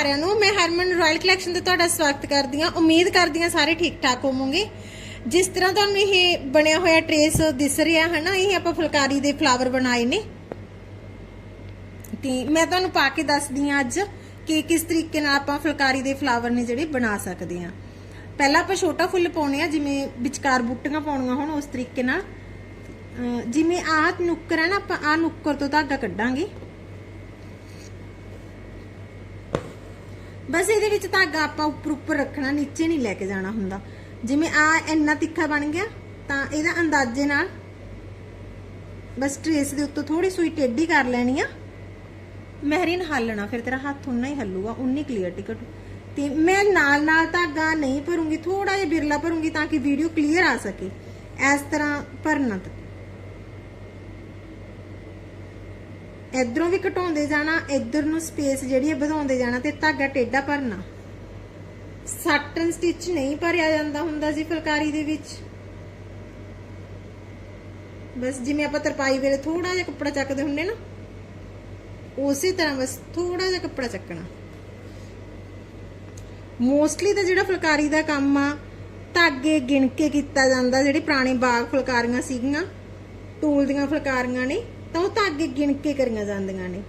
ਸਾਰਿਆਂ ਨੂੰ, ਮੈਂ ਹਰਮਨ ਰਾਇਲ ਕਲੈਕਸ਼ਨ ਤੇ ਤੁਹਾਡਾ ਸਵਾਗਤ ਕਰਦੀ ਹਾਂ। ਉਮੀਦ ਕਰਦੀ ਹਾਂ ਸਾਰੇ ਠੀਕ ਠਾਕ ਹੋਵੋਗੇ। ਜਿਸ ਤਰ੍ਹਾਂ ਤੁਹਾਨੂੰ ਇਹ ਬਣਿਆ ਹੋਇਆ ਟਰੇਸ ਦਿਸ ਰਿਹਾ ਹੈ ਨਾ ਇਹ ਆਪਾਂ ਫੁਲਕਾਰੀ ਦੇ ਫਲਾਵਰ ਬਣਾਏ ਨੇ। ਤੇ ਮੈਂ ਤੁਹਾਨੂੰ ਪਾ ਕੇ ਦੱਸਦੀ ਹਾਂ ਅੱਜ ਕਿ ਕਿਸ ਤਰੀਕੇ ਨਾਲ ਆਪਾਂ ਫੁਲਕਾਰੀ ਦੇ ਫਲਾਵਰ ਨੇ ਜਿਹੜੇ ਬਣਾ ਸਕਦੇ ਹਾਂ। ਪਹਿਲਾਂ ਆਪਾਂ ਛੋਟਾ ਫੁੱਲ ਪਾਉਣੇ ਆ, ਜਿਵੇਂ ਵਿਚਕਾਰ ਬੂਟੀਆਂ ਪਾਉਣੀਆਂ ਹੋਣ, ਉਸ ਤਰੀਕੇ ਨਾਲ। ਜਿਵੇਂ ਆਹ ਨੁੱਕਰ ਹੈ ਨਾ, ਆਪਾਂ ਆਹ ਨੁੱਕਰ ਤੋਂ ਧਾਗਾ ਕੱਢਾਂਗੇ। ਬਸ ਇਹਦੇ ਵਿੱਚ ਧਾਗਾ ਆਪਾਂ ਉੱਪਰ ਉੱਪਰ ਰੱਖਣਾ, ਨੀਚੇ ਨਹੀਂ ਲੈ ਕੇ ਜਾਣਾ ਹੁੰਦਾ। ਜਿਵੇਂ ਆ ਇੰਨਾ ਤਿੱਖਾ ਬਣ ਗਿਆ, ਤਾਂ ਇਹਦਾ ਅੰਦਾਜ਼ੇ ਨਾਲ ਬਸ ਟ੍ਰੇਸ ਦੇ ਉੱਤੇ ਥੋੜੀ ਸੂਈ ਟੇਢੀ ਕਰ ਲੈਣੀ ਆ। ਮਹਿਰੀਨ ਹੱਲਣਾ ਫਿਰ ਤੇਰਾ ਹੱਥ ਉਨਾ ਹੀ ਹੱਲੂਗਾ ਉਨੀ ਕਲੀਅਰ ਟਿਕਟ। ਤੇ ਮੈਂ ਨਾਲ ਨਾਲ ਧਾਗਾ ਨਹੀਂ ਭਰੂੰਗੀ ਥੋੜਾ ਜਿਹਾ ਬਿਰਲਾ ਭਰੂੰਗੀ ਤਾਂ ਕਿ ਵੀਡੀਓ ਕਲੀਅਰ ਆ ਸਕੇ। ਇਸ ਤਰ੍ਹਾਂ ਭਰਨਾ ਇਧਰੋਂ ਵੀ ਘਟਾਉਂਦੇ ਜਾਣਾ, ਇਧਰ ਨੂੰ ਸਪੇਸ ਜਿਹੜੀ ਹੈ ਵਧਾਉਂਦੇ ਜਾਣਾ ਤੇ ਧਾਗਾ ਟੇਢਾ ਭਰਨਾ। ਸੱਟਨ ਸਟਿਚ ਨਹੀਂ ਭਰਿਆ ਜਾਂਦਾ ਹੁੰਦਾ ਜੀ ਫੁਲਕਾਰੀ ਦੇ ਵਿੱਚ। ਬਸ ਜਿਵੇਂ ਆਪਾਂ ਤਰਪਾਈ ਵੇਲੇ ਥੋੜਾ ਜਿਹਾ ਕੱਪੜਾ ਚੱਕਦੇ ਹੁੰਨੇ ਨਾ, ਉਸੇ ਤਰ੍ਹਾਂ ਬਸ ਥੋੜਾ ਜਿਹਾ ਕੱਪੜਾ ਚੱਕਣਾ। ਮੋਸਟਲੀ ਤਾਂ ਜਿਹੜਾ ਫੁਲਕਾਰੀ ਦਾ ਕੰਮ ਆ, ਧਾਗੇ ਗਿਣ ਕੇ ਕੀਤਾ ਜਾਂਦਾ, ਜਿਹੜੇ ਪੁਰਾਣੇ ਬਾਗ ਫੁਲਕਾਰੀਆਂ ਸੀਗੀਆਂ ਟੂਲ ਦੀਆਂ ਫੁਲਕਾਰੀਆਂ ਨੇ ਤਾਂ ਉਹ ਧਾਗੇ ਗਿਣ ਕੇ ਕਰੀਆਂ ਜਾਂਦੀਆਂ ਨੇ।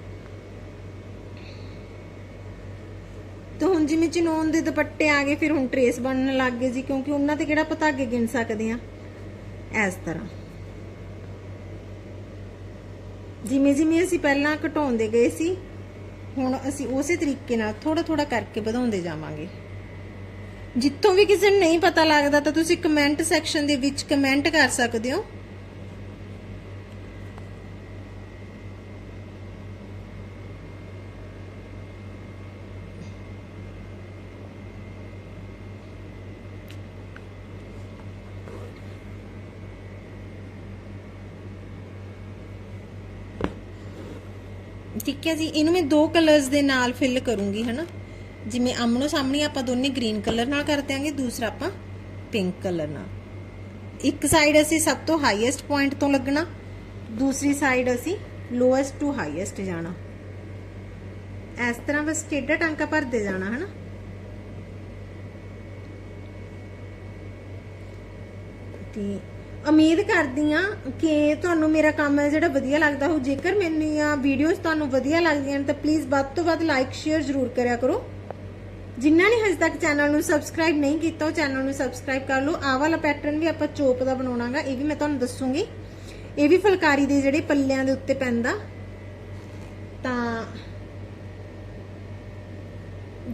ਤਾਂ ਹੁਣ ਜਿਵੇਂ ਚਨੋਨ ਦੇ ਦੁਪੱਟੇ ਆ ਗਏ, ਫਿਰ ਹੁਣ ਟਰੇਸ ਬਣਨ ਲੱਗ ਗਏ ਜੀ, ਕਿਉਂਕਿ ਉਹਨਾਂ ਤੇ ਕਿਹੜਾ ਆਪਾਂ ਧਾਗੇ ਗਿਣ ਸਕਦੇ ਆ। ਇਸ ਤਰ੍ਹਾਂ। ਜਿਵੇਂ ਜਿਵੇਂ ਅਸੀਂ ਪਹਿਲਾਂ ਘਟਾਉਂਦੇ ਗਏ ਸੀ, ਹੁਣ ਅਸੀਂ ਉਸੇ ਤਰੀਕੇ ਨਾਲ ਥੋੜਾ ਥੋੜਾ ਕਰਕੇ ਵਧਾਉਂਦੇ ਜਾਵਾਂਗੇ। ਜਿੱਥੋਂ ਵੀ ਕਿਸੇ ਨੂੰ ਨਹੀਂ ਪਤਾ ਲੱਗਦਾ, ਤਾਂ ਤੁਸੀਂ ਕਮੈਂਟ ਸੈਕਸ਼ਨ ਦੇ ਵਿੱਚ ਕਮੈਂਟ ਕਰ ਸਕਦੇ ਹੋ। ਠੀਕ ਹੈ ਜੀ ਇਹਨੂੰ ਮੈਂ ਦੋ ਕਲਰਸ ਦੇ ਨਾਲ ਫਿਲ ਕਰੂੰਗੀ, ਹਨਾ? ਜਿਵੇਂ ਆਮਣੋ ਸਾਹਮਣੇ ਆਪਾਂ ਦੋਨੇ ਗ੍ਰੀਨ ਕਲਰ ਨਾਲ ਕਰ ਦਿਆਂਗੇ, ਦੂਸਰਾ ਆਪਾਂ ਪਿੰਕ ਕਲਰ ਨਾਲ। ਇੱਕ ਸਾਈਡ ਅਸੀਂ ਸਭ ਤੋਂ ਹਾਈਐਸਟ ਪੁਆਇੰਟ ਤੋਂ ਲੱਗਣਾ, ਦੂਸਰੀ ਸਾਈਡ ਅਸੀਂ ਲੋਐਸਟ ਟੂ ਹਾਈਐਸਟ ਜਾਣਾ। ਇਸ ਤਰ੍ਹਾਂ ਬਸ ਟੇਢਾ ਟਾਂਕਾ ਭਰਦੇ ਜਾਣਾ, ਹਨਾ? ਤੇ ਉਮੀਦ ਕਰਦੀ ਆ ਕਿ ਤੁਹਾਨੂੰ ਮੇਰਾ ਕੰਮ ਹੈ ਜਿਹੜਾ ਵਧੀਆ ਲੱਗਦਾ ਹੋ ਜੇਕਰ ਮੇਰੀਆਂ ਵੀਡੀਓਜ਼ ਤੁਹਾਨੂੰ ਵਧੀਆ ਲੱਗਦੀਆਂ ਨੇ ਤਾਂ ਪਲੀਜ਼ ਵੱਧ ਤੋਂ ਵੱਧ ਲਾਈਕ ਸ਼ੇਅਰ ਜ਼ਰੂਰ ਕਰਿਆ ਕਰੋ। ਜਿਨ੍ਹਾਂ ਨੇ ਹਜੇ ਤੱਕ ਚੈਨਲ ਨੂੰ ਸਬਸਕ੍ਰਾਈਬ ਨਹੀਂ ਕੀਤਾ, ਉਹ ਚੈਨਲ ਨੂੰ ਸਬਸਕ੍ਰਾਈਬ ਕਰ ਲਓ। ਆਹ ਵਾਲਾ ਪੈਟਰਨ ਵੀ ਆਪਾਂ ਚੋਪ ਦਾ ਬਣਾਉਣਾਗਾ, ਇਹ ਵੀ ਮੈਂ ਤੁਹਾਨੂੰ ਦੱਸੂਗੀ। ਇਹ ਵੀ ਫੁਲਕਾਰੀ ਦੇ ਜਿਹੜੇ ਪੱਲਿਆਂ ਦੇ ਉੱਤੇ ਪੈਂਦਾ। ਤਾਂ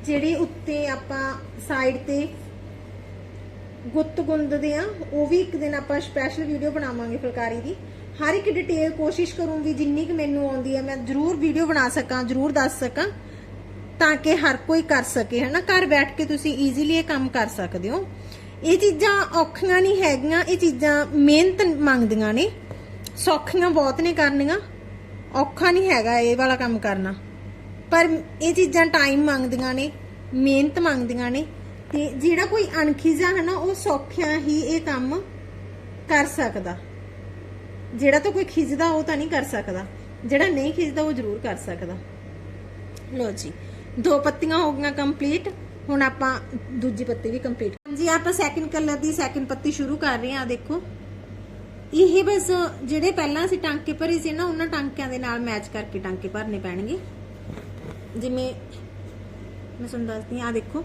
ਜਿਹੜੇ ਉੱਤੇ ਆਪਾਂ ਸਾਈਡ ਤੇ ਗੁੱਤ ਗੁੰਦ ਦੇ ਆ ਉਹ ਵੀ ਇੱਕ ਦਿਨ ਆਪਾਂ ਸਪੈਸ਼ਲ ਵੀਡੀਓ ਬਣਾਵਾਂਗੇ ਫੁਲਕਾਰੀ ਦੀ। ਹਰ ਇੱਕ ਡਿਟੇਲ ਕੋਸ਼ਿਸ਼ ਕਰੂੰਗੀ ਜਿੰਨੀ ਕਿ ਮੈਨੂੰ ਆਉਂਦੀ ਹੈ, ਮੈਂ ਜ਼ਰੂਰ ਵੀਡੀਓ ਬਣਾ ਸਕਾਂ, ਜ਼ਰੂਰ ਦੱਸ ਸਕਾਂ, ਤਾਂ ਕਿ ਹਰ ਕੋਈ ਕਰ ਸਕੇ, ਹਨਾ? ਘਰ ਬੈਠ ਕੇ ਤੁਸੀਂ ਈਜ਼ੀਲੀ ਇਹ ਕੰਮ ਕਰ ਸਕਦੇ ਹੋ। ਇਹ ਚੀਜ਼ਾਂ ਔਖੀਆਂ ਨਹੀਂ ਹੈਗੀਆਂ, ਇਹ ਚੀਜ਼ਾਂ ਮਿਹਨਤ ਮੰਗਦੀਆਂ ਨੇ, ਸੌਖੀਆਂ ਬਹੁਤ ਨੇ ਕਰਨੀਆਂ। ਔਖਾ ਨਹੀਂ ਹੈਗਾ ਇਹ ਵਾਲਾ ਕੰਮ ਕਰਨਾ। ਪਰ ਇਹ ਚੀਜ਼ਾਂ ਟਾਈਮ ਮੰਗਦੀਆਂ ਨੇ, ਮਿਹਨਤ ਮੰਗਦੀਆਂ ਨੇ ਤੇ ਜਿਹੜਾ ਕੋਈ ਅਣਖੀਜ਼ਾ ਹੈ ਨਾ ਉਹ ਸੌਖਿਆਂ ਹੀ ਇਹ ਕੰਮ ਕਰ ਸਕਦਾ। ਜਿਹੜਾ ਤਾਂ ਕੋਈ ਖਿੱਚਦਾ ਉਹ ਤਾਂ ਨਹੀਂ ਕਰ ਸਕਦਾ। ਜਿਹੜਾ ਨਹੀਂ ਖਿੱਚਦਾ ਉਹ ਜ਼ਰੂਰ ਕਰ ਸਕਦਾ। ਲੋ ਜੀ, ਦੋ ਪੱਤੀਆਂ ਹੋ ਗਈਆਂ ਕੰਪਲੀਟ ਹੁਣ ਆਪਾਂ ਦੂਜੀ ਪੱਤੀ ਵੀ ਕੰਪਲੀਟ ਹਾਂਜੀ, ਆਪਾਂ ਸੈਕਿੰਡ ਕਲਰ ਦੀ ਸੈਕਿੰਡ ਪੱਤੀ ਸ਼ੁਰੂ ਕਰ ਰਹੇ ਹਾਂ ਦੇਖੋ। ਇਹ ਬਸ ਜਿਹੜੇ ਪਹਿਲਾਂ ਅਸੀਂ ਟਾਂਕੇ ਭਰੇ ਸੀ ਨਾ, ਉਹਨਾਂ ਟਾਂਕਿਆਂ ਦੇ ਨਾਲ ਮੈਚ ਕਰਕੇ ਟਾਂਕੇ ਭਰਨੇ ਪੈਣਗੇ। ਜਿਵੇਂ ਮੈਂ ਤੁਹਾਨੂੰ ਦੱਸਦੀ ਆ ਦੇਖੋ।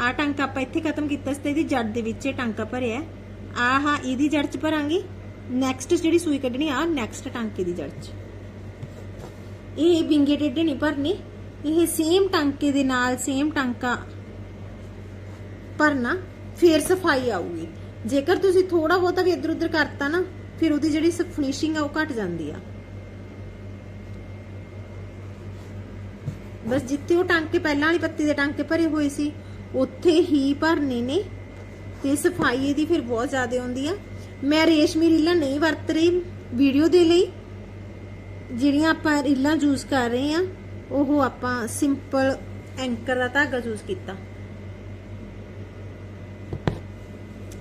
ਆਹ ਟਾਂਕਾ ਆਪਾਂ ਇੱਥੇ ਖਤਮ ਕੀਤਾ ਸੀ ਤੇ ਇਹਦੀ ਜੜ ਦੇ ਵਿੱਚ ਇਹ ਟਾਂਕਾ ਭਰਿਆ ਆਹ ਇਹਦੀ ਜੜ 'ਚ ਭਰਾਂਗੇ। ਨੈਕਸਟ ਜਿਹੜੀ ਸੂਈ ਕੱਢਣੀ ਆ ਨੈਕਸਟ ਟਾਂਕੇ ਦੀ ਜੜ 'ਚ। ਇਹ ਵਿੰਗੇ ਟੇਢੇ ਨਹੀਂ ਭਰਨੇ। ਇਹ ਸੇਮ ਟਾਂਕੇ ਦੇ ਨਾਲ ਸੇਮ ਟਾਂਕਾ ਭਰਨਾ, ਫੇਰ ਸਫ਼ਾਈ ਆਊਗੀ। ਜੇਕਰ ਤੁਸੀਂ ਥੋੜਾ ਬਹੁਤਾ ਵੀ ਇੱਧਰ ਉੱਧਰ ਕਰਤਾ ਨਾ, ਫਿਰ ਉਹਦੀ ਜਿਹੜੀ ਫਿਨਿਸ਼ਿੰਗ ਆ, ਉਹ ਘਟ ਜਾਂਦੀ ਆ। ਬਸ ਜਿੱਥੇ ਉਹ ਟਾਂਕੇ ਪਹਿਲਾਂ ਵਾਲੀ ਪੱਤੀ ਦੇ ਟਾਂਕੇ ਭਰੇ ਹੋਏ ਸੀ ਉੱਥੇ ਹੀ ਭਰਨੇ ਨੇ ਤੇ ਸਫ਼ਾਈ ਇਹਦੀ ਫਿਰ ਬਹੁਤ ਜ਼ਿਆਦਾ ਹੁੰਦੀ ਆ। ਮੈਂ ਰੇਸ਼ਮੀ ਰੀਲਾਂ ਨਹੀਂ ਵਰਤ ਰਹੀ ਵੀਡੀਓ ਦੇ ਲਈ। ਜਿਹੜੀਆਂ ਆਪਾਂ ਰੀਲਾਂ ਯੂਜ਼ ਕਰ ਰਹੇ ਆ, ਉਹ ਆਪਾਂ ਸਿੰਪਲ ਐਂਕਰ ਦਾ ਧਾਗਾ ਯੂਜ਼ ਕੀਤਾ।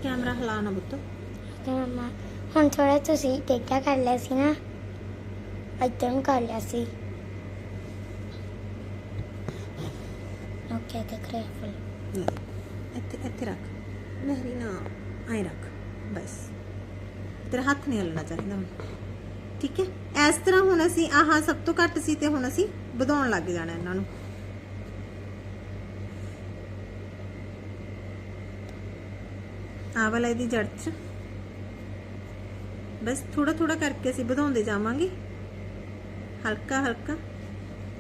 ਕੈਮਰਾ ਹਿਲਾਣਾ ਬੁੱਤ ਤੇ ਮਮਾ, ਹੁਣ ਥੋੜਾ ਤੁਸੀਂ ਟੇਕਾ ਕਰ ਲਿਆ ਸੀ ਨਾ? ਇੱਦਾਂ ਨੂੰ ਕਰ ਲਿਆ ਸੀ। ਓਕੇ ਦਿਖ ਰਿਹਾ ਇੱਥੇ ਇੱਥੇ ਰੱਖ ਮਹਿਰੀ ਨਾ ਐ ਰੱਖ ਬਸ ਤੇਰਾ ਹੱਥ ਨਹੀਂ ਹਿੱਲਣਾ ਚਾਹੀਦਾ ਹੁਣ ਠੀਕ ਹੈ ਇਸ ਤਰ੍ਹਾਂ ਹੁਣ ਅਸੀਂ ਆਹ ਸਭ ਤੋਂ ਘੱਟ ਸੀ ਤੇ ਹੁਣ ਅਸੀਂ ਵਧਾਉਣ ਲੱਗ ਜਾਣਾ ਇਹਨਾਂ ਨੂੰ ਆਹ ਵਾਲਾ ਇਹਦੀ ਜੜ 'ਚ ਬਸ ਥੋੜਾ ਥੋੜਾ ਕਰਕੇ ਅਸੀਂ ਵਧਾਉਂਦੇ ਜਾਵਾਂਗੇ। ਹਲਕਾ ਹਲਕਾ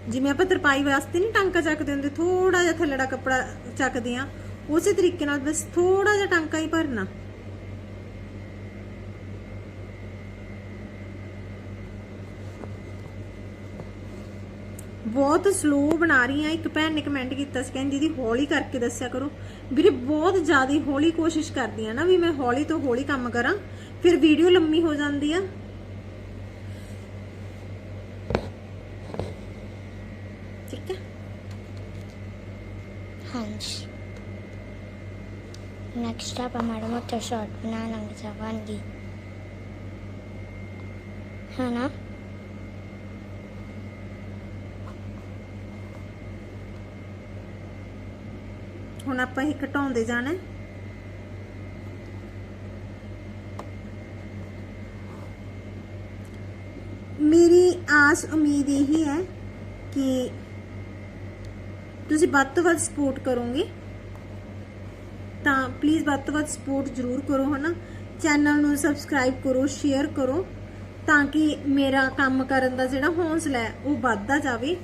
ਜਿਵੇਂ ਆਪਾਂ ਤਰਪਾਈ ਵਾਸਤੇ ਨਹੀਂ ਟਾਂਕਾ ਚੱਕਦੇ ਹੁੰਦੇ ਥੋੜਾ ਜਿਹਾ ਥੱਲੜਾ ਕੱਪੜਾ ਚੱਕਦੇ ਆ ਉਸੇ ਤਰੀਕੇ ਨਾਲ ਬਸ ਥੋੜਾ ਜਿਹਾ ਟਾਂਕਾ ਹੀ ਭਰਨਾ। ਬਹੁਤ ਸਲੋ ਬਣਾ ਰਹੀ ਆ ਇੱਕ ਭੈਣ ਨੇ ਕਮੈਂਟ ਕੀਤਾ ਸੀ, ਕਹਿੰਦੀ ਦੀਦੀ ਹੌਲੀ ਕਰਕੇ ਦੱਸਿਆ ਕਰੋ। ਵੀਰੇ ਬਹੁਤ ਜ਼ਿਆਦਾ ਹੌਲੀ ਕੋਸ਼ਿਸ਼ ਕਰਦੀ ਆ ਨਾ ਵੀ ਮੈਂ ਹੌਲੀ ਤੋਂ ਹੌਲੀ ਕੰਮ ਕਰਾਂ, ਫਿਰ ਵੀਡੀਓ ਲੰਮੀ ਹੋ ਜਾਂਦੀ ਆ ਠੀਕ ਹੈ ਹਾਂਜੀ ਨੈਕਸਟ ਆਪਾਂ ਮਾੜਾ ਮੋਟਾ ਸ਼ਾਰਟ ਬਣਾ ਲਾਂਗੇ ਜਾਵਾਂਗੀ ਹੁਣ ਆਪਾਂ ਇਹ ਘਟਾਉਂਦੇ ਜਾਣਾ ਮੇਰੀ ਆਸ, ਉਮੀਦ ਇਹੀ ਹੈ ਕਿ ਤੁਸੀਂ ਵੱਧ ਤੋਂ ਵੱਧ ਸਪੋਰਟ ਕਰੋਗੇ। ਤਾਂ ਪਲੀਜ਼ ਵੱਧ ਤੋਂ ਵੱਧ ਸਪੋਰਟ ਜ਼ਰੂਰ ਕਰੋ, ਹਨਾ? ਚੈਨਲ ਨੂੰ ਸਬਸਕ੍ਰਾਈਬ ਕਰੋ ਸ਼ੇਅਰ ਕਰੋ, ਤਾਂ ਕਿ ਮੇਰਾ ਕੰਮ ਕਰਨ ਦਾ ਜਿਹੜਾ ਹੌਸਲਾ ਹੈ, ਉਹ ਵੱਧਦਾ ਜਾਵੇ।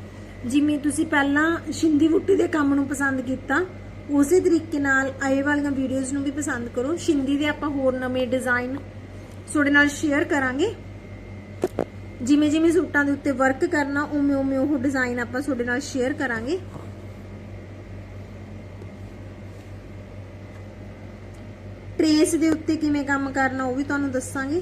ਜਿਵੇਂ ਤੁਸੀਂ ਪਹਿਲਾਂ ਸ਼ਿੰਦੀ ਬੁੱਟੀ ਦੇ ਕੰਮ ਨੂੰ ਪਸੰਦ ਕੀਤਾ, ਉਸੇ ਤਰੀਕੇ ਨਾਲ ਆਏ ਵਾਲੀਆਂ ਵੀਡੀਓਜ਼ ਨੂੰ ਵੀ ਪਸੰਦ ਕਰੋ। ਸ਼ਿੰਦੀ ਦੇ ਆਪਾਂ ਹੋਰ ਨਵੇਂ ਡਿਜ਼ਾਈਨ ਤੁਹਾਡੇ ਨਾਲ ਸ਼ੇਅਰ ਕਰਾਂਗੇ। ਜਿਵੇਂ ਜਿਵੇਂ ਸੂਟਾਂ ਦੇ ਉੱਤੇ ਵਰਕ ਕਰਨਾ ਉਵੇਂ ਉਵੇਂ ਉਹ ਡਿਜ਼ਾਈਨ ਆਪਾਂ ਤੁਹਾਡੇ ਨਾਲ ਸ਼ੇਅਰ ਕਰਾਂਗੇ। ਇਸ ਦੇ ਉੱਤੇ ਕਿਵੇਂ ਕੰਮ ਕਰਨਾ ਉਹ ਵੀ ਤੁਹਾਨੂੰ ਦੱਸਾਂਗੇ।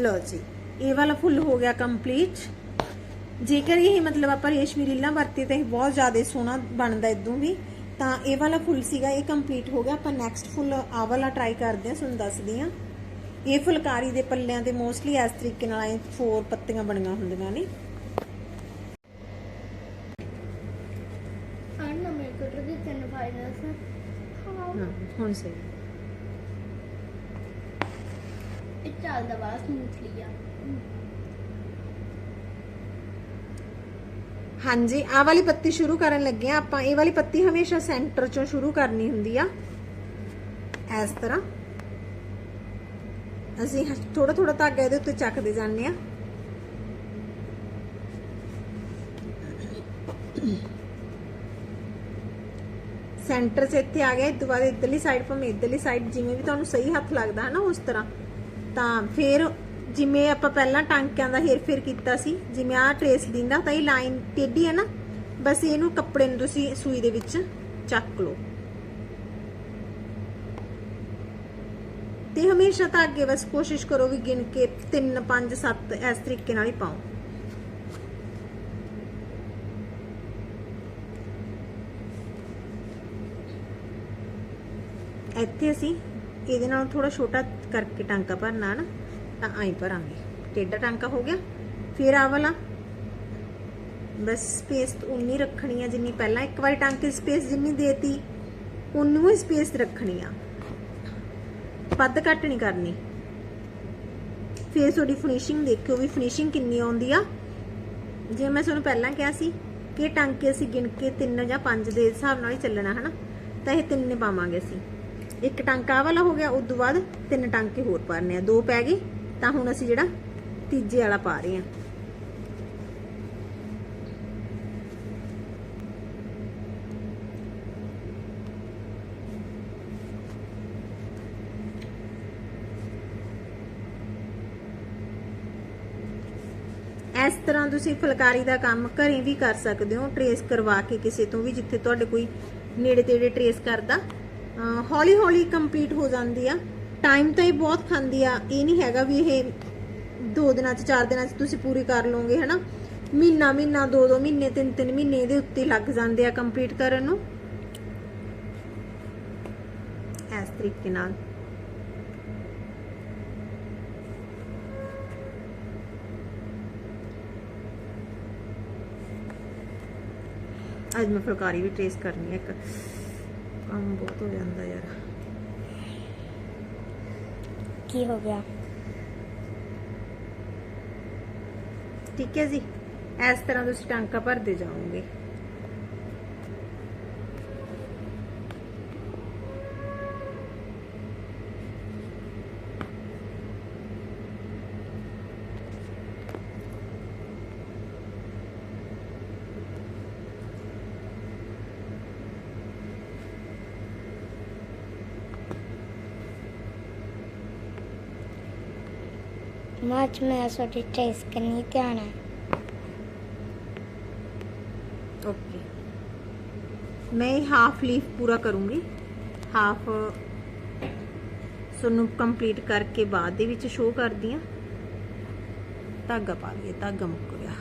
ਲਓ ਜੀ। ਇਹ ਵਾਲਾ ਫੁੱਲ ਹੋ ਗਿਆ ਕੰਪਲੀਟ ਜੇਕਰ ਇਹ ਮਤਲਬ ਆਪਾਂ ਰੇਸ਼ਮੀ ਰੀਲਾਂ ਵਰਤੀ ਤਾਂ ਇਹ ਬਹੁਤ ਜ਼ਿਆਦਾ ਸੋਹਣਾ ਬਣਦਾ ਇਦੋਂ ਵੀ ਤਾਂ ਇਹ ਵਾਲਾ ਫੁੱਲ ਸੀਗਾ ਇਹ ਕੰਪਲੀਟ ਹੋ ਗਿਆ। ਆਪਾਂ ਨੈਕਸਟ ਫੁੱਲ ਆ ਵਾਲਾ ਟਰਾਈ ਕਰਦੇ ਹਾਂ ਤੁਹਾਨੂੰ ਦੱਸਦੀ ਹਾਂ। ਇਹ ਫੁਲਕਾਰੀ ਦੇ ਪੱਲਿਆਂ ਤੇ ਮੋਸਟਲੀ ਇਸ ਤਰੀਕੇ ਨਾਲ ਐ ਫੋਰ ਪੱਤੀਆਂ ਬਣੀਆਂ ਹੁੰਦੀਆਂ ਨੇ। ਅਨ ਮੇਰੇ ਕੋਲ ਵੀ ਤਿੰਨ ਫਾਈਨਲਸ ਹਾਂ ਹੁਣ ਸਹੀ। ਇਹ ਚੱਲਦਾ ਵਾ ਸਮੂਥਲੀ ਆ ਹਾਂਜੀ, ਆਹ ਵਾਲੀ ਪੱਤੀ ਸ਼ੁਰੂ ਕਰਨ ਲੱਗੇ ਆ ਆਪਾਂ। ਇਹ ਵਾਲੀ ਪੱਤੀ ਹਮੇਸ਼ਾ ਸੈਂਟਰ ਚੋਂ ਸ਼ੁਰੂ ਕਰਨੀ ਹੁੰਦੀ ਆ। ਇਸ ਤਰ੍ਹਾਂ। ਅਸੀਂ ਥੋੜਾ ਥੋੜਾ ਧਾਗਾ ਇਹਦੇ ਉੱਤੇ ਚੱਕਦੇ ਜਾਂਦੇ ਆ ਸੈਂਟਰ 'ਚ ਇੱਥੇ ਆ ਗਿਆ। ਇਸ ਤੋਂ ਬਾਅਦ ਇਧਰਲੀ ਸਾਈਡ ਭਾਵੇਂ ਇਧਰਲੀ ਸਾਈਡ ਜਿਵੇਂ ਵੀ ਤੁਹਾਨੂੰ ਸਹੀ ਹੱਥ ਲੱਗਦਾ ਹੈ ਨਾ ਉਸ ਤਰ੍ਹਾਂ। ਤਾਂ ਫਿਰ ਜਿਵੇਂ ਆਪਾਂ ਪਹਿਲਾਂ ਟਾਂਕਿਆਂ ਦਾ ਹੇਰ ਫੇਰ ਕੀਤਾ ਸੀ, ਜਿਵੇਂ ਆਹ ਟ੍ਰੇਸ ਦਿੰਦਾ, ਤਾਂ ਇਹ ਲਾਈਨ ਟੇਢੀ ਹੈ ਨਾ, ਬਸ ਇਹਨੂੰ ਕੱਪੜੇ ਨੂੰ ਤੁਸੀਂ ਸੂਈ ਦੇ ਵਿੱਚ ਚੱਕ ਲਓ। ਤੇ ਹਮੇਸ਼ਾ ਤਾਂ ਅੱਗੇ ਬਸ ਕੋਸ਼ਿਸ਼ ਕਰੋ ਵੀ ਗਿਣ ਕੇ 3 5 7 ਇਸ ਤਰੀਕੇ ਨਾਲ ਹੀ ਪਾਓ। ਇੱਥੇ ਅਸੀਂ ਇਹਦੇ ਨਾਲ ਥੋੜਾ ਛੋਟਾ ਕਰਕੇ ਟਾਂਕਾ ਭਰਨਾ ਨਾ, ਤਾਂ ਐਂ ਭਰਾਂਗੇ। ਟੇਢਾ ਟਾਂਕਾ ਹੋ ਗਿਆ। ਫਿਰ ਆ ਵਾਲਾ। ਬਸ ਸਪੇਸ ਉਨੀ ਰੱਖਣੀ ਆ ਜਿੰਨੀ ਪਹਿਲਾਂ ਇੱਕ ਵਾਰੀ ਟਾਂਕੇ ਸਪੇਸ ਜਿੰਨੀ ਦੇਤੀ ਉਨੀ ਹੀ ਸਪੇਸ ਰੱਖਣੀ ਆ। ਵੱਧ ਘੱਟ ਨਹੀਂ ਕਰਨੀ। ਫਿਰ ਤੁਹਾਡੀ ਫਿਨਿਸ਼ਿੰਗ ਦੇਖਿਓ ਵੀ ਫਿਨਿਸ਼ਿੰਗ ਕਿੰਨੀ ਆਉਂਦੀ ਆ। ਜੇ ਮੈਂ ਤੁਹਾਨੂੰ ਪਹਿਲਾਂ ਕਿਹਾ ਸੀ ਕਿ ਟਾਂਕੇ ਅਸੀਂ ਗਿਣ ਕੇ 3 ਜਾਂ 5 ਦੇ ਹਿਸਾਬ ਨਾਲ ਹੀ ਚੱਲਣਾ, ਹਨਾ? ਤਾਂ ਇਹ ਤਿੰਨੇ ਪਾਵਾਂਗੇ ਅਸੀਂ। ਇੱਕ ਟਾਂਕਾ ਵਾਲਾ ਹੋ ਗਿਆ, ਉਸ ਤੋਂ ਬਾਅਦ ਤਿੰਨ ਟਾਂਕੇ ਹੋਰ ਪਾਣੇ ਆ ਦੋ ਪੈ ਗਏ, ਤਾਂ ਹੁਣ ਅਸੀਂ ਜਿਹੜਾ ਤੀਜੇ ਵਾਲਾ ਪਾ ਰਹੇ ਆ ਇਸ ਤਰ੍ਹਾਂ ਤੁਸੀਂ ਫੁਲਕਾਰੀ ਦਾ ਕੰਮ ਘਰੇ ਵੀ ਕਰ ਸਕਦੇ ਹੋ ਟਰੇਸ ਕਰਵਾ ਕੇ ਕਿਸੇ ਤੋਂ ਵੀ, ਜਿੱਥੇ ਤੁਹਾਡੇ ਕੋਈ ਨੇੜੇ ਤੇੜੇ ਟਰੇਸ ਕਰਦਾ ਹੌਲੀ ਹੌਲੀ ਕੰਪਲੀਟ ਹੋ ਜਾਂਦੀ ਆ। ਟਾਈਮ ਤਾਂ ਇਹ ਬਹੁਤ ਖਾਂਦੀ ਆ। ਇਹ ਨਹੀਂ ਹੈਗਾ ਵੀ ਇਹ ਦੋ ਦਿਨਾਂ ਚ, ਚਾਰ ਦਿਨਾਂ ਚ ਤੁਸੀਂ ਪੂਰੀ ਕਰ ਲਓਗੇ, ਹਨਾ? ਮਹੀਨਾ ਮਹੀਨਾ, ਦੋ ਦੋ ਮਹੀਨੇ, ਤਿੰਨ ਤਿੰਨ ਮਹੀਨੇ ਇਹਦੇ ਉੱਤੇ ਲੱਗ ਜਾਂਦੇ ਆ ਕੰਪਲੀਟ ਕਰਨ ਨੂੰ। ਇਸ ਤਰੀਕੇ ਨਾਲ। ਅੱਜ ਮੈਂ ਫੁਲਕਾਰੀ ਵੀ ਟ੍ਰੇਸ ਕਰਨੀ ਹੈ ਇੱਕ। ਕੰਮ ਬਹੁਤ ਹੋ ਜਾਂਦਾ ਯਾਰ ਕੀ ਹੋ ਗਿਆ ਠੀਕ ਹੈ ਜੀ? ਇਸ ਤਰ੍ਹਾਂ ਤੁਸੀਂ ਟਾਂਕਾ ਭਰਦੇ ਜਾਓਗੇ ਮਾਂ ਅੱਜ ਮੈਂ ਤੁਹਾਡੀ ਟੇਸਟ ਕਰਨੀ ਧਿਆਨ ਹੈ। ਓਕੇ ਮੈਂ ਹਾਫ ਲੀਫ ਪੂਰਾ ਕਰੂੰਗੀ। ਹਾਫ ਤੁਹਾਨੂੰ ਕੰਪਲੀਟ ਕਰਕੇ ਬਾਅਦ ਦੇ ਵਿੱਚ ਸ਼ੋ ਕਰਦੀ ਆ ਧਾਗਾ ਪਾ ਲਈਏ ਧਾਗਾ ਮੁੱਕ ਗਿਆ।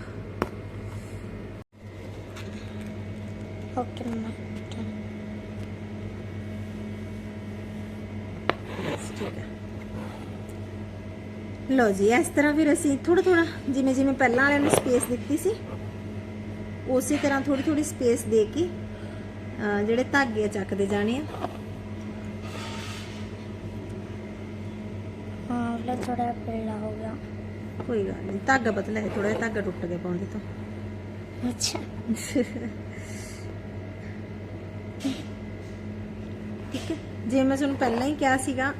ਓਕੇ ਮਮਾ ਬਸ ਠੀਕ ਹੈ ਲਓ ਜੀ ਇਸ ਤਰ੍ਹਾਂ ਫਿਰ ਅਸੀਂ ਥੋੜਾ ਥੋੜਾ ਜਿਵੇਂ ਜਿਵੇਂ ਪਹਿਲਾਂ ਵਾਲਿਆਂ ਨੂੰ ਸਪੇਸ ਦਿੱਤੀ ਸੀ ਉਸੇ ਤਰ੍ਹਾਂ ਥੋੜੀ ਥੋੜੀ ਸਪੇਸ ਦੇ ਕੇ ਜਿਹੜੇ ਧਾਗੇ ਚੱਕਦੇ ਜਾਣੇ ਆ। ਹਾਂ ਥੋੜਾ ਪੀਲਾ ਹੋ ਗਿਆ। ਕੋਈ ਗੱਲ ਨਹੀਂ ਧਾਗਾ ਹੈ ਥੋੜਾ ਜਿਹਾ ਧਾਗਾ ਟੁੱਟ ਗਿਆ ਪਾਉਂਦੇ ਤੋਂ। ਅੱਛਾ। ਠੀਕ ਹੈ ਜੇ ਮੈਂ ਤੁਹਾਨੂੰ ਪਹਿਲਾਂ ਹੀ ਕਿਹਾ ਸੀਗਾ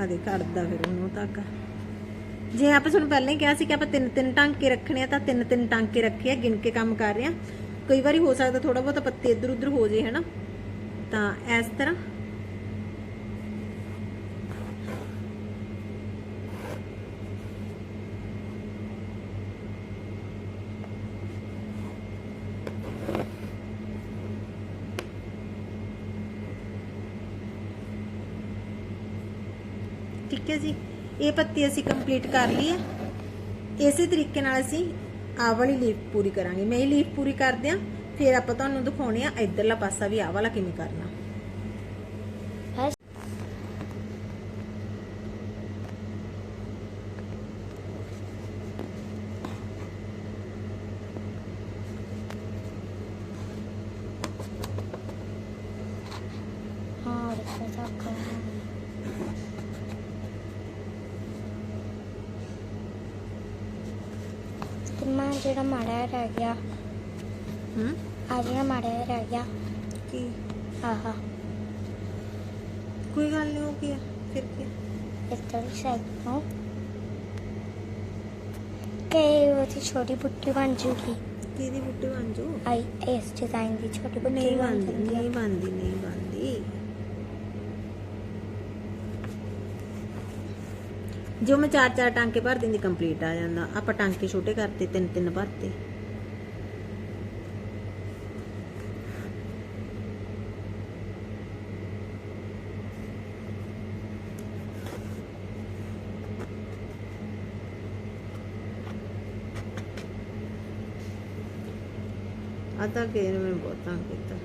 ਆ ਦੇ ਕੱਢਦਾ ਫਿਰ ਉਹਨੂੰ ਧਾਗਾ। ਜੇ ਆਪਾਂ ਤੁਹਾਨੂੰ ਪਹਿਲਾਂ ਹੀ ਕਿਹਾ ਸੀ ਕਿ ਆਪਾਂ ਤਿੰਨ ਤਿੰਨ ਟਾਂਕੇ ਰੱਖਣੇ ਆ, ਤਾਂ ਤਿੰਨ ਤਿੰਨ ਟਾਂਕੇ ਰੱਖੇ ਆ, ਗਿਣ ਕੇ ਕੰਮ ਕਰ ਰਹੇ ਆ। ਕਈ ਵਾਰੀ ਹੋ ਸਕਦਾ ਥੋੜਾ ਬਹੁਤ ਪੱਤੇ ਇੱਧਰ ਉੱਧਰ ਹੋ ਜੇ, ਹਨਾ? ਤਾਂ ਇਸ ਤਰ੍ਹਾਂ। ਠੀਕ ਹੈ ਜੀ। ਇਹ ਪੱਤੀ ਅਸੀਂ ਕੰਪਲੀਟ ਕਰ ਲਈ ਹੈ ਇਸੇ ਤਰੀਕੇ ਨਾਲ ਅਸੀਂ ਆਹ ਵਾਲੀ ਲੀਫ ਪੂਰੀ ਕਰਾਂਗੇ ਮੈਂ ਇਹ ਲੀਫ ਪੂਰੀ ਕਰਦੇ ਆ ਫਿਰ ਆਪਾਂ ਤੁਹਾਨੂੰ ਦਿਖਾਉਣੇ ਆ ਇਧਰਲਾ ਪਾਸਾ ਵੀ ਆਹ ਵਾਲਾ ਕਿਵੇਂ ਕਰਨਾ ਬਸ ਹਾਂ ਰਸਤਾ ਤੱਕ ਜਿਹੜਾ ਮਾੜਾ ਰਹਿ ਗਿਆ। ਹੂੰ? ਆ ਜਿਹੜਾ ਮਾੜਾ ਰਹਿ ਗਿਆ ਕੀ? ਆਹਾ। ਕੋਈ ਗੱਲ ਨਹੀਂ ਹੋ ਗਿਆ ਫਿਰ ਕੀ ਇੱਧਰ ਸਾਈਡ ਨੂੰ ਕਿ ਉਹਦੀ ਛੋਟੀ ਬੁੱਟੀ ਬਣ ਜੂਗੀ। ਕਿਹਦੀ ਬੁੱਟੀ ਬਣ ਜੂ? ਆਈ ਇਸ ਡਿਜ਼ਾਈਨ ਦੀ ਛੋਟੀ ਬੁੱਟੀ ਨਹੀਂ ਬਣ ਬਣਦੀ ਨਹੀਂ ਬਣਦੀ ਨਹੀਂ ਬਣਦੀ। ਜੋ ਮੈਂ ਚਾਰ ਚਾਰ ਟਾਂਕੇ ਭਰ ਦਿੰਦੀ ਕੰਪਲੀਟ ਆ ਜਾਂਦਾ। ਆਪਾਂ ਟਾਂਕੇ ਛੋਟੇ ਕਰਤੇ, ਤਿੰਨ ਤਿੰਨ ਭਰਤੇ। ਆ ਤਾਂ ਕਿ ਮੈਨੂੰ ਬਹੁਤ ਤੰਗ ਕੀਤਾ।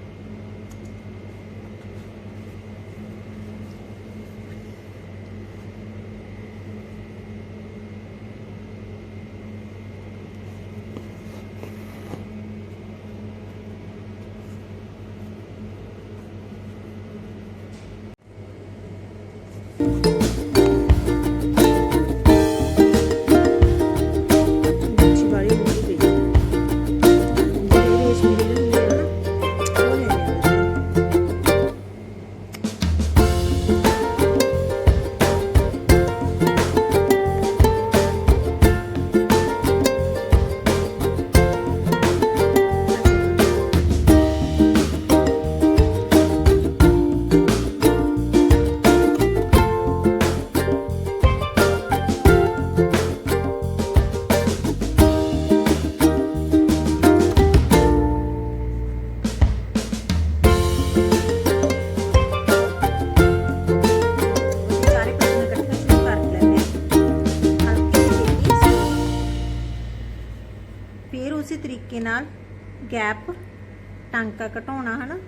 ਗੈਪ ਟਾਂਕਾ ਘਟਾਉਣਾ, ਹਨਾ?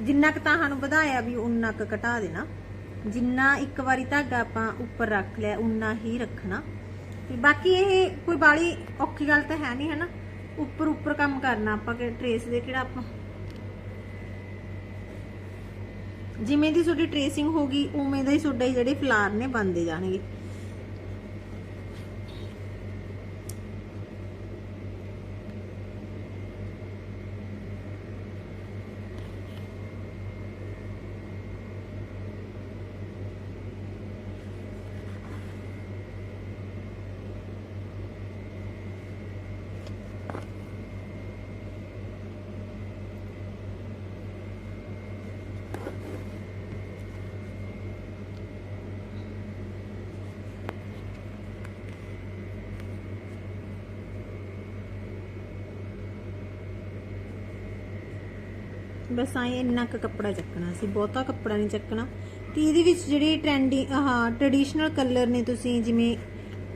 ਜਿੰਨਾ ਕੁ ਤਾਂ ਸਾਨੂੰ ਵਧਾਇਆ ਵੀ ਉਨਾ ਕੁ ਘਟਾ ਦੇਣਾ। ਜਿੰਨਾ ਇੱਕ ਵਾਰੀ ਧਾਗਾ ਆਪਾਂ ਉੱਪਰ ਰੱਖ ਲਿਆ ਉਨਾ ਹੀ ਰੱਖਣਾ। ਤੇ ਬਾਕੀ ਇਹ ਕੋਈ ਬਾਲੀ ਔਖੀ ਗੱਲ ਤਾਂ ਹੈ ਨਹੀਂ ਹਨਾ? ਉੱਪਰ ਉੱਪਰ ਕੰਮ ਕਰਨਾ ਆਪਾਂ ਕਿ ਟਰੇਸ ਦੇ ਕਿਹੜਾ ਆਪਾਂ। ਜਿਵੇਂ ਦੀ ਤੁਹਾਡੀ ਟ੍ਰੇਸਿੰਗ ਹੋਗੀ ਉਵੇਂ ਦਾ ਹੀ ਤੁਹਾਡੇ ਜਿਹੜੇ ਫਲਾਰ ਨੇ ਬਣਦੇ ਜਾਣਗੇ। ਬਸ ਆਏ ਇੰਨਾ ਕੁ ਕੱਪੜਾ ਚੱਕਣਾ ਸੀ, ਬਹੁਤਾ ਕੱਪੜਾ ਨਹੀਂ ਚੱਕਣਾ। ਤੇ ਇਹਦੇ ਵਿੱਚ ਜਿਹੜੇ ਟ੍ਰੈਂਡੀ ਹਾਂ ਟ੍ਰੈਡੀਸ਼ਨਲ ਕਲਰ ਨੇ ਤੁਸੀਂ ਜਿਵੇਂ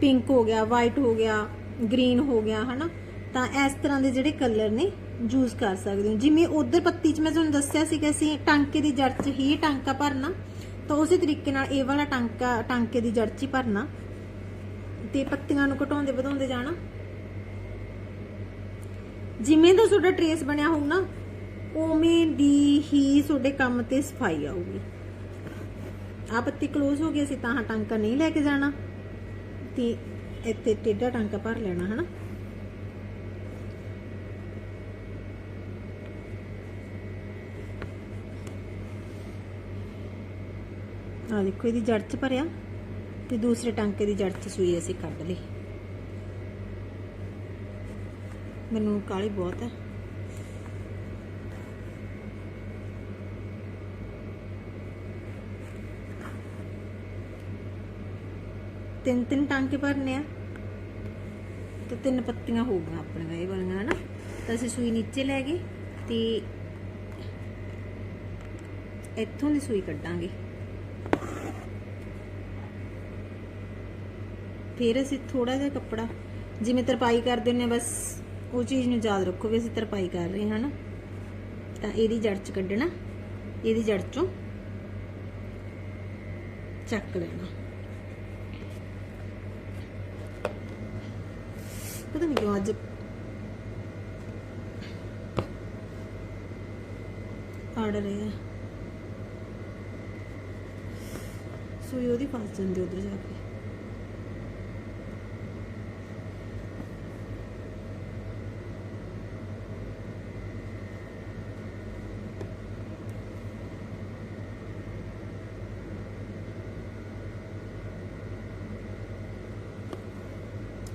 ਪਿੰਕ ਹੋ ਗਿਆ ਵਾਈਟ ਹੋ ਗਿਆ ਗ੍ਰੀਨ ਹੋ ਗਿਆ, ਹਨਾ, ਤਾਂ ਇਸ ਤਰ੍ਹਾਂ ਦੇ ਜਿਹੜੇ ਕਲਰ ਨੇ ਯੂਜ਼ ਕਰ ਸਕਦੇ ਹੋ। ਜਿਵੇਂ ਉਧਰ ਪੱਤੀ 'ਚ ਮੈਂ ਤੁਹਾਨੂੰ ਦੱਸਿਆ ਸੀ ਕਿ ਅਸੀਂ ਟਾਂਕੇ ਦੀ ਜੜ 'ਚ ਹੀ ਟਾਂਕਾ ਭਰਨਾ, ਤਾਂ ਉਸੇ ਤਰੀਕੇ ਨਾਲ ਇਹ ਵਾਲਾ ਟਾਂਕਾ, ਟਾਂਕੇ ਦੀ ਜੜ 'ਚ ਹੀ ਭਰਨਾ, ਤੇ ਪੱਤੀਆਂ ਨੂੰ ਘਟਾਉਂਦੇ ਵਧਾਉਂਦੇ ਜਾਣਾ। ਜਿਵੇਂ ਦਾ ਤੁਹਾਡਾ ਟ੍ਰੇਸ ਬਣਿਆ ਹੋਊ ਨਾ ਉਵੇਂ ਦੀ ਹੀ ਤੁਹਾਡੇ ਕੰਮ ਤੇ ਸਫ਼ਾਈ ਆਊਗੀ। ਆ ਪੱਤੀ ক্লোਜ਼ ਹੋ ਗਈ, ਅਸੀਂ ਤਾਂ ਟਾਂਕਾ ਨਹੀਂ ਲੈ ਕੇ ਜਾਣਾ। ਤੇ ਇੱਥੇ ਟੇਢਾ ਟਾਂਕਾ ਭਰ ਲੈਣਾ, ਹਨਾ? ਆ ਦੇਖੋ, ਇਹਦੀ ਜੜ 'ਚ ਭਰਿਆ ਤੇ ਦੂਸਰੇ ਟਾਂਕੇ ਦੀ ਜੜ 'ਚ ਸੂਈ ਅਸੀਂ ਕੱਢ ਲਈ। ਮੈਨੂੰ ਕਾਲੀ ਬਹੁਤ ਹੈ। ਤਿੰਨ ਤਿੰਨ ਟਾਂਕੇ ਭਰਨੇ ਆ। ਤੇ ਤਿੰਨ ਪੱਤੀਆਂ ਹੋ ਗਈਆਂ ਆਪਣੀਆਂ ਇਹ ਵਾਲੀਆਂ ਹਨਾ। ਤਾਂ ਅਸੀਂ ਸੂਈ ਨੀਚੇ ਲੈ ਗਏ ਤੇ ਇੱਥੋਂ ਦੀ ਸੂਈ ਕੱਢਾਂਗੇ। ਫਿਰ ਅਸੀਂ ਥੋੜਾ ਜਿਹਾ ਕੱਪੜਾ, ਜਿਵੇਂ ਤਰਪਾਈ ਕਰਦੇ ਹੁੰਦੇ ਹਾਂ ਬਸ ਉਹ ਚੀਜ਼ ਨੂੰ ਯਾਦ ਰੱਖੋ ਵੀ ਅਸੀਂ ਤਰਪਾਈ ਕਰ ਰਹੇ ਹਾਂ ਨਾ ਤਾਂ ਇਹਦੀ ਜੜ ਚ ਕੱਢਣਾ, ਇਹਦੀ ਜੜ ਚੋਂ ਚੱਕ ਲੈਣਾ। ਪਤਾ ਨਹੀਂ ਕਿਉਂ ਅੱਜ ਆੜ ਰਹੇ ਆ ਸੂਈ ਉਹਦੀ ਫਸ ਜਾਂਦੀ ਉਧਰ ਜਾ ਕੇ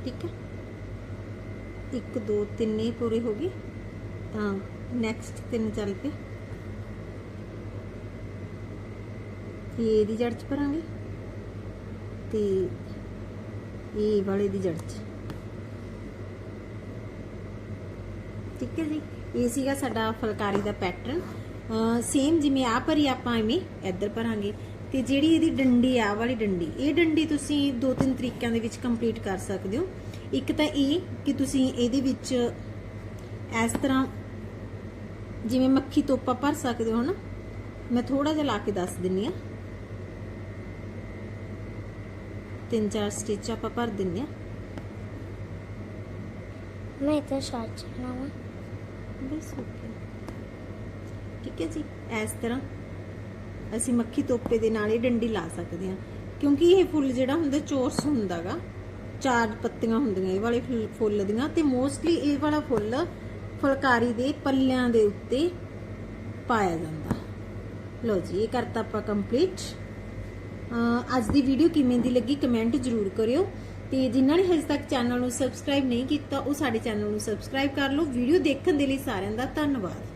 ਠੀਕ ਹੈ ਇੱਕ ਦੋ ਤਿੰਨ ਹੀ ਪੂਰੇ ਹੋ ਗਏ। ਤਾਂ ਨੈਕਸਟ ਤਿੰਨ ਚੱਲ ਪਏ। ਇਹ ਇਹਦੀ ਜੜ ਚ ਭਰਾਂਗੇ। ਤੇ ਇਹ ਵਾਲੇ ਦੀ ਜੜ ਚ। ਠੀਕ ਹੈ ਜੀ। ਇਹ ਸੀਗਾ ਸਾਡਾ ਫੁਲਕਾਰੀ ਦਾ ਪੈਟਰਨ ਸੇਮ ਜਿਵੇਂ ਆ ਭਰੀ ਆਪਾਂ ਐਵੇਂ ਇੱਧਰ ਭਰਾਂਗੇ। ਤੇ ਜਿਹੜੀ ਇਹਦੀ ਡੰਡੀ ਆ ਆਹ ਵਾਲੀ ਡੰਡੀ, ਇਹ ਡੰਡੀ ਤੁਸੀਂ ਦੋ ਤਿੰਨ ਤਰੀਕਿਆਂ ਦੇ ਵਿੱਚ ਕੰਪਲੀਟ ਕਰ ਸਕਦੇ ਹੋ। ਇੱਕ ਤਾਂ ਇਹ ਕਿ ਤੁਸੀਂ ਇਹਦੇ ਵਿੱਚ ਇਸ ਤਰ੍ਹਾਂ ਜਿਵੇਂ ਮੱਖੀ ਤੋਪਾ ਭਰ ਸਕਦੇ ਹੋ ਹਨਾ ਮੈਂ ਥੋੜਾ ਜਿਹਾ ਲਾ ਕੇ ਦੱਸ ਦਿੰਨੀ ਆ ਤਿੰਨ ਚਾਰ ਸਟਿਚ ਆਪਾਂ ਭਰ ਦਿੰਨੇ ਆ ਮੈਂ ਤਾਂ ਸ਼ਾਰਟ ਚਲਾਵਾਂ ਬਸ ਓਕੇ ਠੀਕ ਹੈ ਜੀ ਇਸ ਤਰ੍ਹਾਂ ਅਸੀਂ ਮੱਖੀ ਤੋਪੇ ਦੇ ਨਾਲ ਇਹ ਡੰਡੀ ਲਾ ਸਕਦੇ ਹਾਂ। ਕਿਉਂਕਿ ਇਹ ਫੁੱਲ ਜਿਹੜਾ ਹੁੰਦਾ ਚੋਰਸ ਹੁੰਦਾਗਾ। ਚਾਰ ਪੱਤੀਆਂ ਹੁੰਦੀਆਂ ਇਹ ਵਾਲੇ ਫੁੱਲ- ਫੁੱਲ ਦੀਆਂ ਤੇ ਮੋਸਟਲੀ ਇਹ ਵਾਲਾ ਫੁੱਲ ਫੁਲਕਾਰੀ ਦੇ ਪੱਲਿਆਂ ਦੇ ਉੱਤੇ ਪਾਇਆ ਜਾਂਦਾ। ਲੋ ਜੀ, ਇਹ ਕਰਤਾ ਆਪਾਂ ਕੰਪਲੀਟ ਅੱਜ ਦੀ ਵੀਡੀਓ ਕਿਵੇਂ ਦੀ ਲੱਗੀ ਕਮੈਂਟ ਜ਼ਰੂਰ ਕਰਿਓ। ਤੇ ਜਿਨ੍ਹਾਂ ਨੇ ਹਜੇ ਤੱਕ ਚੈਨਲ ਨੂੰ ਸਬਸਕ੍ਰਾਈਬ ਨਹੀਂ ਕੀਤਾ, ਉਹ ਸਾਡੇ ਚੈਨਲ ਨੂੰ ਸਬਸਕ੍ਰਾਈਬ ਕਰ ਲਓ। ਵੀਡੀਓ ਦੇਖਣ ਦੇ ਲਈ ਸਾਰਿਆਂ ਦਾ ਧੰਨਵਾਦ।